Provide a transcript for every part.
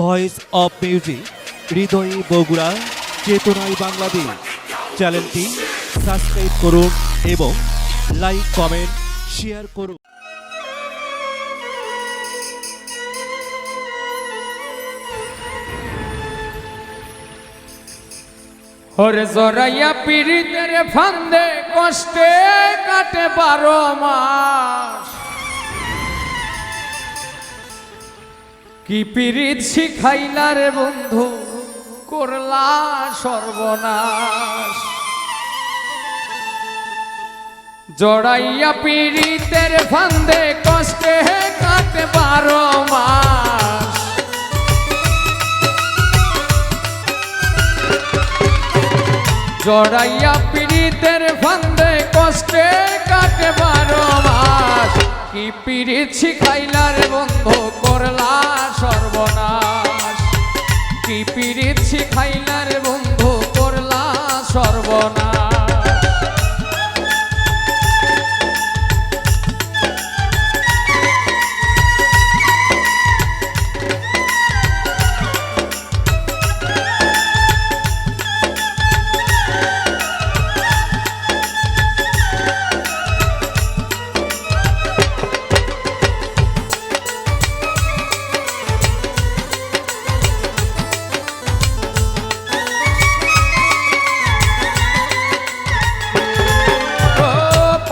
Voice of music, হৃদয়ে বগুড়া, চেতনায় বাংলাদেশ। চ্যানেলটি সাবস্ক্রাইব করুন এবং লাইক, কমেন্ট, শেয়ার করুন। ওরে জরাইয়া পীড়িতের ফান্দে কষ্টে কাটে বারো মাস। কি পীড়িত শিখাইলা রে বন্ধু? করলা সর্বনাশ। জড়াইয়া পীড়িতের ফান্দে কষ্টে কাটে বারো মাস। জড়াইয়া পীড়িতের ফান্দে কষ্টে কাটে বারো মাস। কি পীড়িত শিখাইলার বন্ধু?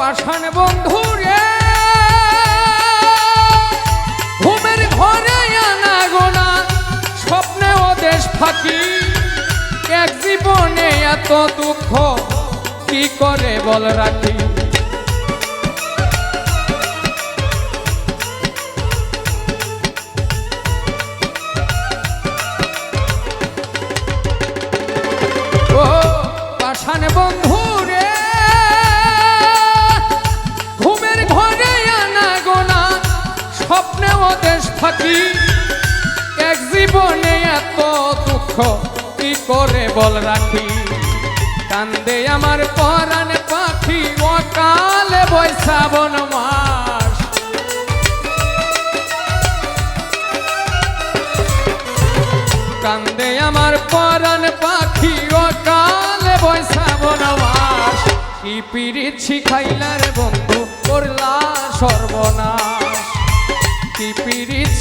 পাষাণ বন্ধু রে। ঘুমের ঘরে আনা গোনা স্বপ্নে ও দেশ ফাঁকি। এক জীবনে এত দুঃখ, কি করে বল রাখি? ও বন্ধু দেশ থাকি, এক জীবনে এত দুঃখ কি করে বল রাখি? কান্দে আমার পরাণ পাখি, অকালে বৈশাবন মাস। কান্দে আমার পরাণ পাখি ও কালে বৈশাবন মাস। কি পিরিত শিখাইলার বন্ধু?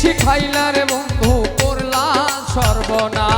শিখাইলার বন্ধু করলা সর্বনাশ।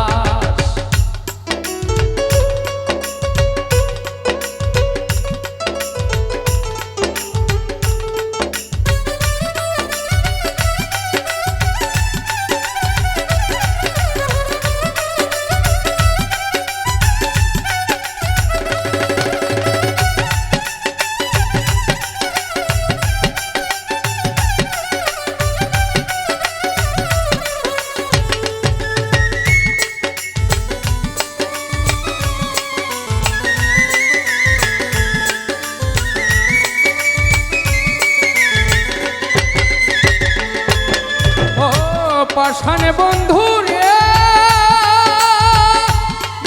পাষাণ বন্ধু রে।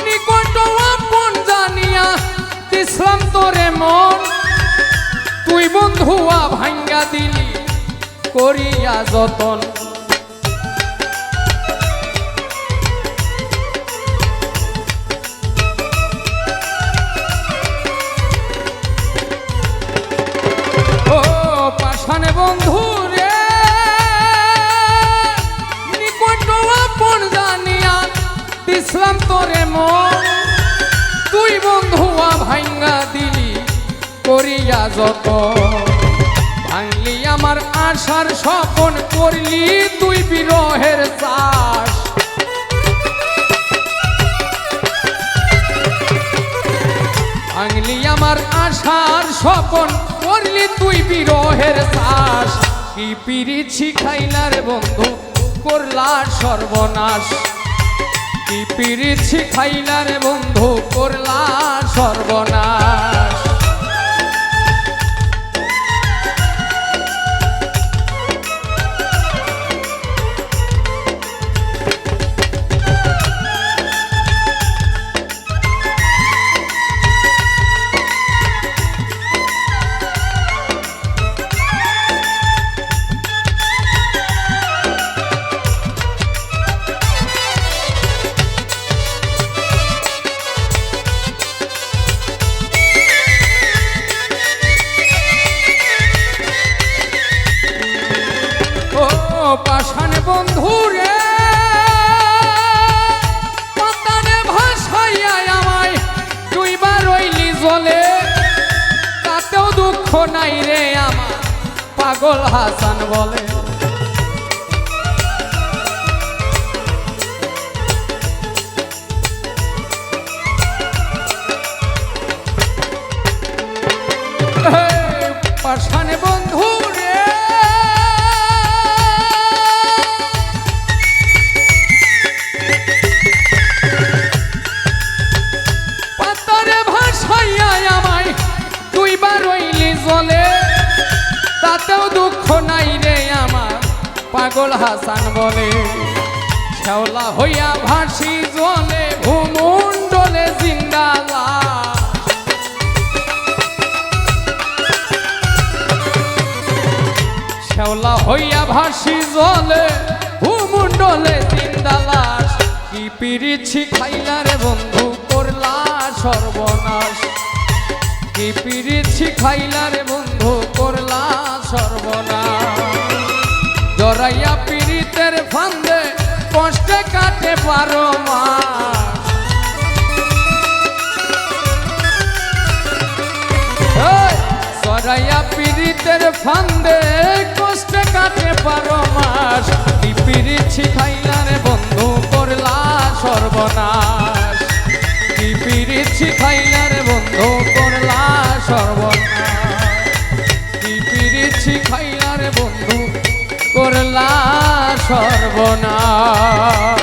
নিকট আপন জানিয়া ইসলাম তোরে মন। তুই বন্ধুয়া ভাঙ্গা দিলি, করিয়া যতন। ইসলাম তোরে মন। তুই বন্ধুয়া ভাঙ্গা দিলি, করিয়া যত ভাঙলি আমার আশার স্বপন, করলি তুই বিরহের চাষ। ভাঙলি আমার আশার স্বপন, করলি তুই বিরহের চাষ। কি পিরিত শিখাইলার বন্ধু, করলা সর্বনাশ। কি পিরিত শিখাইলার বন্ধু করলা নাই রে আমার। পাগল হাসান বলে। পাগল হাসান বলে, শ্যাওলা হইয়া ভাসি জলে ভূমণ্ডলে জিন্দালা। শ্যাওলা হইয়া ভাসি জলে ভূমণ্ডলে জিন্দালাস কি পিরিছি খাইলা রে বন্ধু, করলা সর্বনাশ। কি পিরিছি খাইলা রে বন্ধু পারো মাস এই, জরাইয়া পীড়িতের ফান্দে কষ্টে কাটে পারো মাস কি পিরিছি খাইলা রে বন্ধু করলা সর্বনাশ। কি পিরিছি খাইলা রে বন্ধু করলা সর্বনাশ। কি পিরিছি খাইলা রে বন্ধু করলা সর্বনাশ।